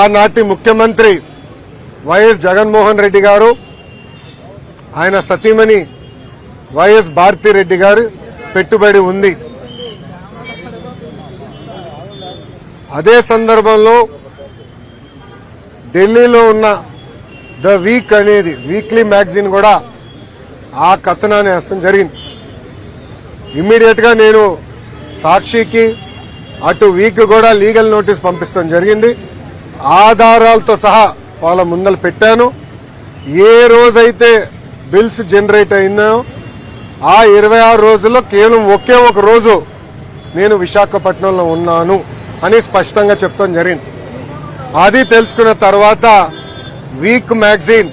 ఆనాటి ముఖ్యమంత్రి వైఎస్ జగన్మోహన్ రెడ్డి గారు ఆయన సతీమణి వైఎస్ భారతిరెడ్డి గారు పెట్టుబడి ఉంది. అదే సందర్భంలో ఢిల్లీలో ఉన్న ద వీక్ అనేది వీక్లీ మ్యాగజైన్ కూడా ఆ కథనాన్ని వేస్తాం జరిగింది. ఇమ్మీడియట్గా నేను సాక్షికి అటు వీక్ కూడా లీగల్ నోటీస్ పంపిస్తాం జరిగింది. ఆధారాలతో సహా వాళ్ళ ముందలు పెట్టాను. ఏ రోజైతే బిల్స్ జనరేట్ అయినా ఆ ఇరవై ఆరు రోజుల్లో కేవలం ఒకే ఒక రోజు నేను విశాఖపట్నంలో ఉన్నాను అని స్పష్టంగా చెప్తాం జరిగింది. అది తెలుసుకున్న తర్వాత వీక్ మ్యాగజైన్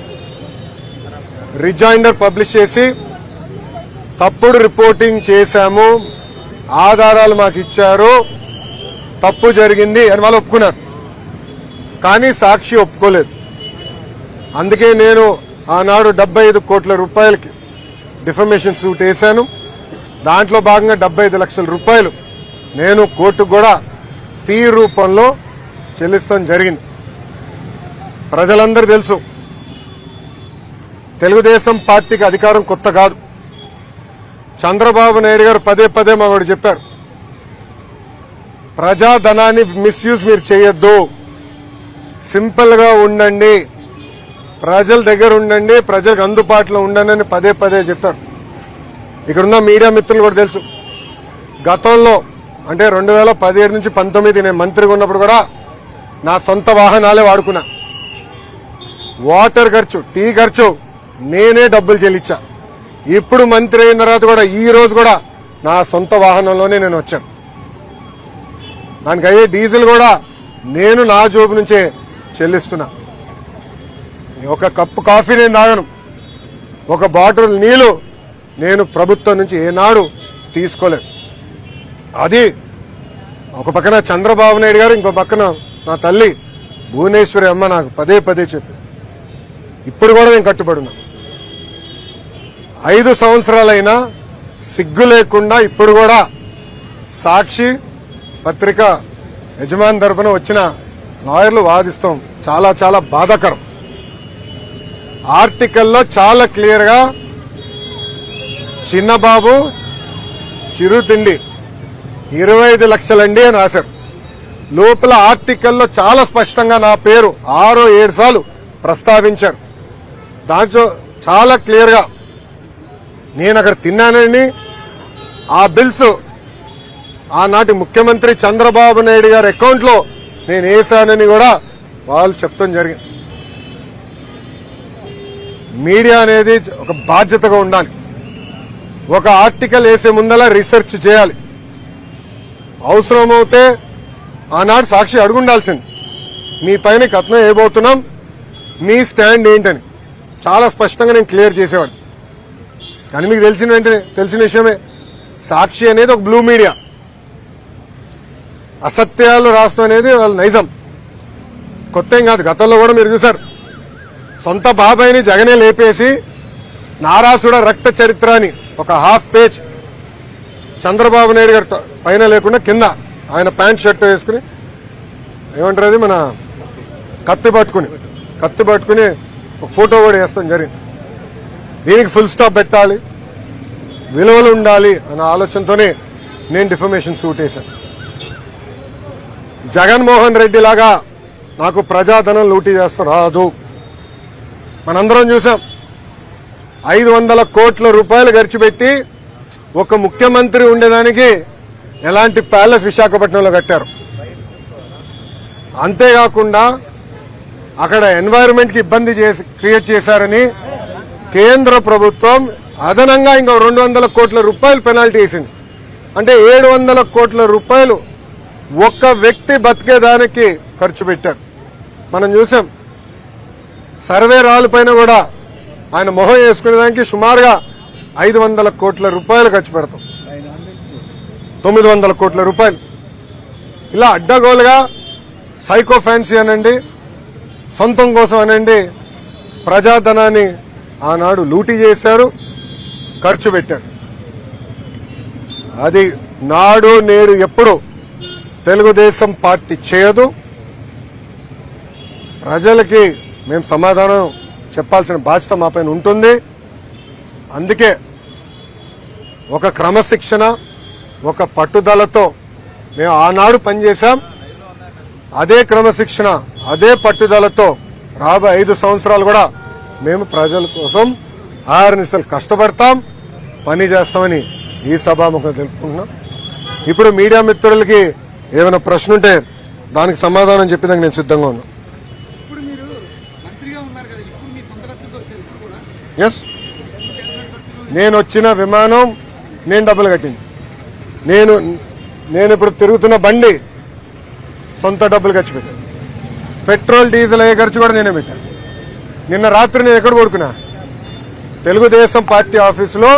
రిజైండర్ పబ్లిష్ చేసి తప్పుడు రిపోర్టింగ్ చేశాము. ఆధారాలు మాకు ఇచ్చారు. తప్పు జరిగింది అని వాళ్ళు ఒప్పుకున్నారు. కానీ సాక్షి ఒప్పుకోలేదు. అందుకే నేను ఆనాడు డెబ్బై ఐదు కోట్ల రూపాయలకి డిఫర్మేషన్ సూట్ వేశాను. దాంట్లో భాగంగా డెబ్బై ఐదు లక్షల రూపాయలు నేను కోర్టు కూడా ఫీ రూపంలో చెల్లిస్తాం జరిగింది. ప్రజలందరూ తెలుసు తెలుగుదేశం పార్టీకి అధికారం కొత్త కాదు. చంద్రబాబు నాయుడు గారు పదే పదే మావాడు చెప్పారు ప్రజాధనాన్ని మిస్యూజ్ మీరు చేయొద్దు. సింపుల్గా ఉండండి. ప్రజల దగ్గర ఉండండి. ప్రజలకు అందుబాటులో ఉండండి అని పదే పదే చెప్పారు ఇక్కడున్న మీడియా మిత్రులు కూడా తెలుసు. గతంలో అంటే రెండు వేల పదిహేడు నుంచి పంతొమ్మిది నేను మంత్రిగా ఉన్నప్పుడు కూడా నా సొంత వాహనాలే వాడుకున్నా. వాటర్ ఖర్చు టీ ఖర్చు నేనే డబ్బులు చెల్లించా. ఇప్పుడు మంత్రి అయిన తర్వాత కూడా ఈ రోజు కూడా నా సొంత వాహనంలోనే నేను వచ్చాను. దానికి అయ్యే డీజిల్ కూడా నేను నా జోబు నుంచే చెల్లిస్తున్నా. ఒక కప్పు కాఫీ నేను తాగను. ఒక బాటిల్ నీళ్ళు నేను ప్రభుత్వం నుంచి ఏనాడు తీసుకోలేదు. అది ఒక పక్కన చంద్రబాబు నాయుడు గారు ఇంకో పక్కన నా తల్లి భువనేశ్వరి అమ్మ నాకు పదే పదే చెప్పి ఇప్పుడు కూడా నేను కట్టుబడున్నా. ఐదు సంవత్సరాలైనా సిగ్గు లేకుండా ఇప్పుడు కూడా సాక్షి పత్రిక యజమాని తరపున వచ్చిన లాయర్లు వాదిస్తాం. చాలా చాలా బాధాకరం. ఆర్టికల్లో చాలా క్లియర్గా చిన్నబాబు చిరు తిండి ఇరవై ఐదు లక్షలండి అని రాశారు. లోపల ఆర్టికల్లో చాలా స్పష్టంగా నా పేరు ఆరో ఏడు సార్లు ప్రస్తావించారు. దాంట్లో చాలా క్లియర్గా నేను అక్కడ తిన్నానని ఆ బిల్స్ ఆనాటి ముఖ్యమంత్రి చంద్రబాబు నాయుడు గారి అకౌంట్లో నేను వేశానని కూడా వాళ్ళు చెప్తాం జరిగింది మీడియా అనేది ఒక బాధ్యతగా ఉండాలి. ఒక ఆర్టికల్ వేసే ముందలా రీసెర్చ్ చేయాలి. అవసరమవుతే ఆనాడు సాక్షి అడుగుండాల్సింది. మీ పైన కథనం వేయబోతున్నాం. మీ స్టాండ్ ఏంటని. చాలా స్పష్టంగా నేను క్లియర్ చేసేవాడు కానీ మీకు తెలిసిన వెంటనే తెలిసిన విషయమే సాక్షి అనేది ఒక బ్లూ మీడియా. అసత్యాలు రాస్తాం అనేది వాళ్ళ నైజం. కొత్త ఏం కాదు గతంలో కూడా మీరు చూశారు. సొంత బాబాయిని జగనే లేపేసి నారాసుడ రక్త చరిత్ర అని ఒక హాఫ్ పేజ్ చంద్రబాబు నాయుడు గారి పైన లేకుండా కింద ఆయన ప్యాంట్ షర్ట్ వేసుకుని ఏమంటారు అది మన కత్తి పట్టుకుని కత్తి పట్టుకుని ఒక ఫోటో కూడా వేస్తాం జరిగింది. దీనికి ఫుల్ స్టాప్ పెట్టాలి విలువలు ఉండాలి అన్న ఆలోచనతోనే నేను డిఫర్మేషన్ సూట్ వేశాను. జగన్మోహన్ రెడ్డి లాగా నాకు ప్రజాధనం లూటీ చేస్తా రాదు మనందరం చూసాం. ఐదు వందల కోట్ల రూపాయలు ఖర్చు పెట్టి ఒక ముఖ్యమంత్రి ఉండేదానికి ఎలాంటి ప్యాలెస్ విశాఖపట్నంలో కట్టారు. అంతేకాకుండా అక్కడ ఎన్వైరన్మెంట్కి ఇబ్బంది చేసి క్రియేట్ చేశారని కేంద్ర ప్రభుత్వం అదనంగా ఇంకా రెండు వందల కోట్ల రూపాయలు పెనాల్టీ వేసింది. అంటే ఏడు వందల కోట్ల రూపాయలు ఒక్క వ్యక్తి బతికేదానికి ఖర్చు పెట్టారు. మనం చూసాం. సర్వే రాళ్ళ పైన కూడా ఆయన మొహం వేసుకునేదానికి సుమారుగా ఐదు వందల కోట్ల రూపాయలు ఖర్చు పెడతాం. తొమ్మిది వందల కోట్ల రూపాయలు. ఇలా అడ్డగోలుగా సైకో ఫ్యాన్సీ అనండి సొంతం కోసం అనండి ప్రజాధనాన్ని ఆనాడు లూటీ చేశారు ఖర్చు పెట్టారు. అది నాడు నేడు ఎప్పుడు తెలుగుదేశం పార్టీ చేయదు. ప్రజలకి మేము సమాధానం చెప్పాల్సిన బాధ్యత మా పైన ఉంటుంది. అందుకే ఒక క్రమశిక్షణ ఒక పట్టుదలతో మేము ఆనాడు పనిచేశాం. అదే క్రమశిక్షణ అదే పట్టుదలతో రాబోయే ఐదు సంవత్సరాలు కూడా మేము ప్రజల కోసం ఆరునిసలు కష్టపడతాం పని చేస్తామని ఈ సభాముఖం తెలుపుకుంటున్నాం. ఇప్పుడు మీడియా మిత్రులకి ఏమైనా ప్రశ్న ఉంటే దానికి సమాధానం చెప్పేదానికి నేను సిద్ధంగా ఉన్నాను ఇప్పుడు మీరు మంత్రిగా ఉన్నారు కదా ఇప్పుడు మీ సొంత ఖర్చులతో వచ్చారు ఇప్పుడు కూడా ఎస్ నేను వచ్చిన విమానం నేను డబ్బులు కట్టింది. నేను నేను ఇప్పుడు తిరుగుతున్న బండి సొంత డబ్బులు ఖర్చు పెట్టాను పెట్రోల్ డీజిల్ అయ్యే ఖర్చు కూడా నేనే పెట్టాను నిన్న రాత్రి నేను ఎక్కడ పడుకున్నా? తెలుగుదేశం పార్టీ ఆఫీసులో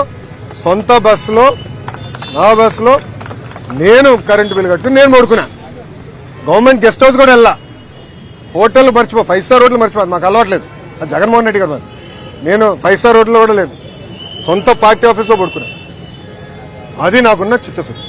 సొంత బస్సులో నా బస్సులో నేను కరెంటు బిల్ కట్టుకుని నేను పడుకున్నా. గవర్నమెంట్ గెస్ట్ హౌస్ కూడా వెళ్ళా. హోటల్ మర్చిపో ఫైవ్ స్టార్ హోటల్ మర్చిపోదు మాకు అలవాట్లేదు. అది జగన్మోహన్ రెడ్డి గారు నేను ఫైవ్ స్టార్ హోటల్ కూడా లేదు. సొంత పార్టీ ఆఫీస్లో పడుకున్నాను అది నాకున్న చిత్తశుద్ధి.